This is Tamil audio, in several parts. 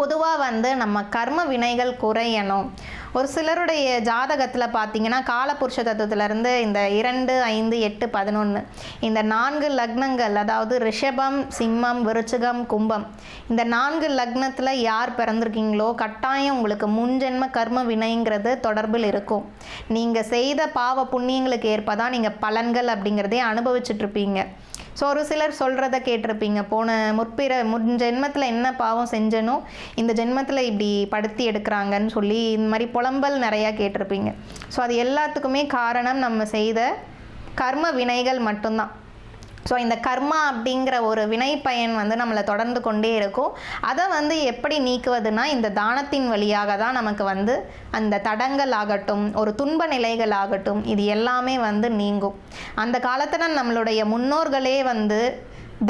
பொதுவாக வந்து நம்ம கர்ம வினைகள் குறையணும். ஒரு சிலருடைய ஜாதகத்தில் பார்த்தீங்கன்னா காலபுருஷ தத்துவத்திலேருந்து இந்த இரண்டு ஐந்து எட்டு பதினொன்று இந்த நான்கு லக்னங்கள் அதாவது ரிஷபம் சிம்மம் விருச்சிகம் கும்பம் இந்த நான்கு லக்னத்தில் யார் பிறந்திருக்கீங்களோ கட்டாயம் உங்களுக்கு முன்ஜென்ம கர்ம வினைங்கிறது தொடர்பில் இருக்கும். நீங்கள் செய்த பாவ புண்ணியங்களுக்கு ஏற்ப தான் நீங்கள் பலன்கள் அப்படிங்கிறதே அனுபவிச்சுட்ருப்பீங்க. ஸோ ஒரு சிலர் சொல்கிறத கேட்டிருப்பீங்க போன முற்பிற முன் ஜென்மத்தில் என்ன பாவம் செஞ்சனோ இந்த ஜென்மத்தில் இப்படி படுத்தி எடுக்கிறாங்கன்னு சொல்லி இந்த மாதிரி புலம்பல் நிறையா கேட்டிருப்பீங்க. ஸோ அது எல்லாத்துக்குமே காரணம் நம்ம செய்த கர்ம வினைகள் மட்டும்தான். ஸோ இந்த கர்மா அப்படிங்கிற ஒரு வினை பயன் வந்து நம்மளை தொடர்ந்து கொண்டே இருக்கும். அதை வந்து எப்படி நீக்குவதுனா இந்த தானத்தின் வழியாக தான் நமக்கு வந்து அந்த தடங்கள் ஆகட்டும் ஒரு துன்ப நிலைகள் ஆகட்டும் இது எல்லாமே வந்து நீங்கும். அந்த காலத்தில் நம்மளுடைய முன்னோர்களே வந்து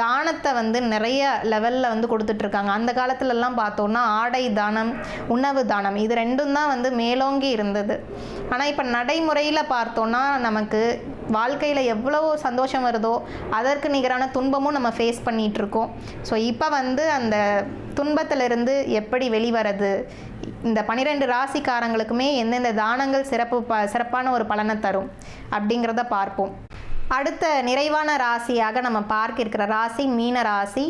தானத்தை வந்து நிறைய லெவலில் வந்து கொடுத்துட்ருக்காங்க. அந்த காலத்துலலாம் பார்த்தோன்னா ஆடை தானம் உணவு தானம் இது ரெண்டும் தான் வந்து மேலோங்கி இருந்தது. ஆனால் இப்போ நடைமுறையில் பார்த்தோன்னா நமக்கு வாழ்க்கையில் எவ்வளோ சந்தோஷம் வருதோ அதற்கு நிகரான துன்பமும் நம்ம ஃபேஸ் பண்ணிகிட்ருக்கோம் ஸோ இப்போ வந்து அந்த துன்பத்திலிருந்து எப்படி வெளிவரது? இந்த பன்னிரெண்டு ராசிக்காரங்களுக்குமே எந்தெந்த தானங்கள் சிறப்பு ப சிறப்பான ஒரு பலனை தரும்? அப்படிங்கிறத பார்ப்போம். அடுத்த நிறைவான ராசியாக நம்ம பார்க்க இருக்கிற ராசி மீன ராசி.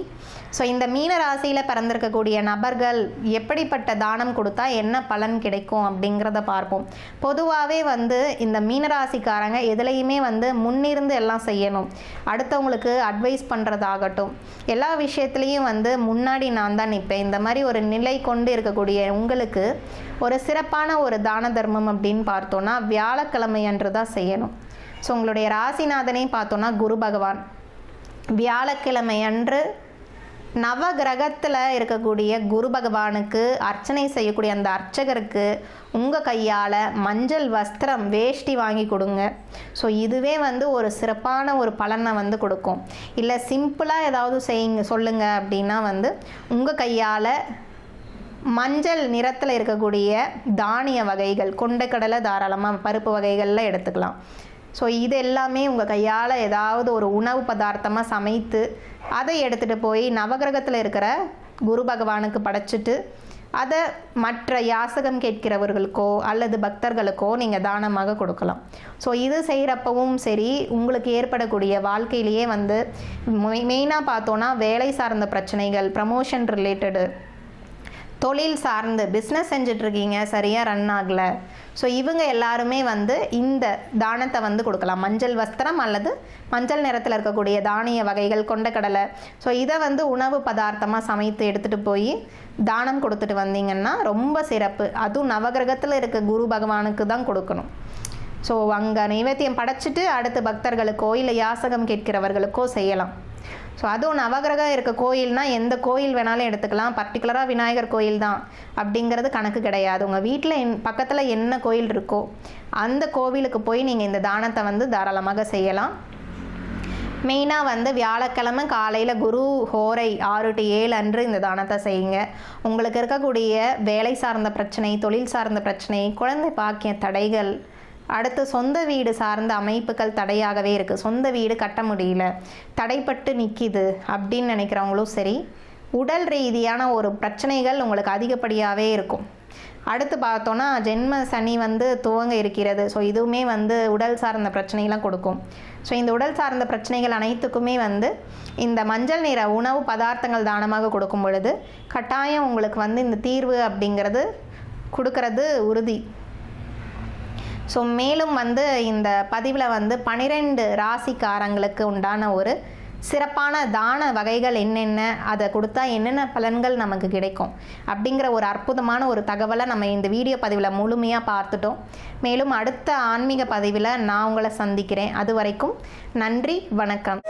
ஸோ இந்த மீன ராசியில் பிறந்திருக்கக்கூடிய நபர்கள் எப்படிப்பட்ட தானம் கொடுத்தா என்ன பலன் கிடைக்கும் அப்படிங்கிறத பார்ப்போம். பொதுவாகவே வந்து இந்த மீனராசிக்காரங்க எதுலேயுமே வந்து முன்னிருந்து எல்லாம் செய்யணும். அடுத்தவங்களுக்கு அட்வைஸ் பண்ணுறதாகட்டும் எல்லா விஷயத்துலேயும் வந்து முன்னாடி நான் தான் நிற்பேன். இந்த மாதிரி ஒரு நிலை கொண்டு இருக்கக்கூடிய உங்களுக்கு ஒரு சிறப்பான ஒரு தான தர்மம் அப்படின்னு பார்த்தோன்னா வியாழக்கிழமை அன்று தான் செய்யணும். ஸோ உங்களுடைய ராசிநாதனே பார்த்தோன்னா குரு பகவான். வியாழக்கிழமை அன்று நவ கிரகத்தில் இருக்கக்கூடிய குரு பகவானுக்கு அர்ச்சனை செய்யக்கூடிய அந்த அர்ச்சகருக்கு உங்கள் கையால் மஞ்சள் வஸ்திரம் வேஷ்டி வாங்கி கொடுங்க. ஸோ இதுவே வந்து ஒரு சிறப்பான ஒரு பலனை வந்து கொடுக்கும். இல்லை சிம்பிளாக ஏதாவது செய்யுங்க சொல்லுங்கள் அப்படின்னா வந்து உங்கள் கையால் மஞ்சள் நிறத்தில் இருக்கக்கூடிய தானிய வகைகள் கொண்டைக்கடலை தாராளமாக பருப்பு வகைகளில் எடுத்துக்கலாம். ஸோ இது எல்லாமே உங்கள் கையால் ஏதாவது ஒரு உணவு பதார்த்தமாக சமைத்து அதை எடுத்துகிட்டு போய் நவகிரகத்தில் இருக்கிற குரு பகவானுக்கு படைச்சிட்டு அதை மற்ற யாசகம் கேட்கிறவர்களுக்கோ அல்லது பக்தர்களுக்கோ நீங்கள் தானமாக கொடுக்கலாம். ஸோ இது செய்கிறப்பவும் சரி உங்களுக்கு ஏற்படக்கூடிய வாழ்க்கையிலேயே வந்து மெயினாக பார்த்தோன்னா வேலை சார்ந்த பிரச்சனைகள் ப்ரமோஷன் ரிலேட்டடு தொழில் சார்ந்து பிஸ்னஸ் செஞ்சிட்ருக்கீங்க சரியாக ரன் ஆகலை. ஸோ இவங்க எல்லாருமே வந்து இந்த தானத்தை வந்து கொடுக்கலாம். மஞ்சள் வஸ்திரம் அல்லது மஞ்சள் நிறத்தில் இருக்கக்கூடிய தானிய வகைகள் கொண்டக்கடலை ஸோ இதை வந்து உணவு பதார்த்தமாக சமைத்து எடுத்துகிட்டு போய் தானம் கொடுத்துட்டு வந்தீங்கன்னா ரொம்ப சிறப்பு. அதுவும் நவகிரகத்தில் இருக்க குரு பகவானுக்கு தான் கொடுக்கணும். ஸோ அங்கே நைவேத்தியம் படைச்சிட்டு அடுத்து பக்தர்களுக்கோ இல்லை யாசகம் கேட்கிறவர்களுக்கோ செய்யலாம். ஸோ அதுவும் நவகிரகம் இருக்க கோயில்னா எந்த கோயில் வேணாலும் எடுத்துக்கலாம். பர்டிகுலராக விநாயகர் கோயில் தான் அப்படிங்கிறது கணக்கு கிடையாது. உங்கள் வீட்டில் என் பக்கத்தில் என்ன கோயில் இருக்கோ அந்த கோவிலுக்கு போய் நீங்கள் இந்த தானத்தை வந்து தாராளமாக செய்யலாம். மெயினாக வந்து வியாழக்கிழமை காலையில் குரு ஹோரை ஆறு டு ஏழு அன்று இந்த தானத்தை செய்யுங்க. உங்களுக்கு இருக்கக்கூடிய வேலை சார்ந்த பிரச்சனை தொழில் சார்ந்த பிரச்சனை குழந்தை பாக்கிய தடைகள் அடுத்து சொந்த வீடு சார்ந்த அமைப்புகள் தடையாகவே இருக்குது சொந்த வீடு கட்ட முடியல. தடைப்பட்டு நிற்கிது அப்படின்னு நினைக்கிறவங்களும் சரி உடல் ரீதியான ஒரு பிரச்சனைகள் உங்களுக்கு அதிகப்படியாகவே இருக்கும். அடுத்து பார்த்தோன்னா ஜென்ம சனி வந்து துவங்க இருக்கிறது. ஸோ இதுவுமே வந்து உடல் சார்ந்த பிரச்சனைலாம் கொடுக்கும். ஸோ இந்த உடல் சார்ந்த பிரச்சனைகள் அனைத்துக்குமே வந்து இந்த மஞ்சள் நிற உணவு பதார்த்தங்கள் தானமாக கொடுக்கும் பொழுது கட்டாயம் உங்களுக்கு வந்து இந்த தீர்வு அப்படிங்கிறது கொடுக்கறது உறுதி. ஸோ மேலும் வந்து இந்த பதிவில் வந்து பனிரெண்டு ராசிக்காரங்களுக்கு உண்டான ஒரு சிறப்பான தான வகைகள் என்னென்ன அதை கொடுத்தா என்னென்ன பலன்கள் நமக்கு கிடைக்கும் அப்படிங்கிற ஒரு அற்புதமான ஒரு தகவலை நம்ம இந்த வீடியோ பதிவில் முழுமையாக பார்த்துட்டோம். மேலும் அடுத்த ஆன்மீக பதிவில் நான் உங்களை சந்திக்கிறேன். அது வரைக்கும் நன்றி வணக்கம்.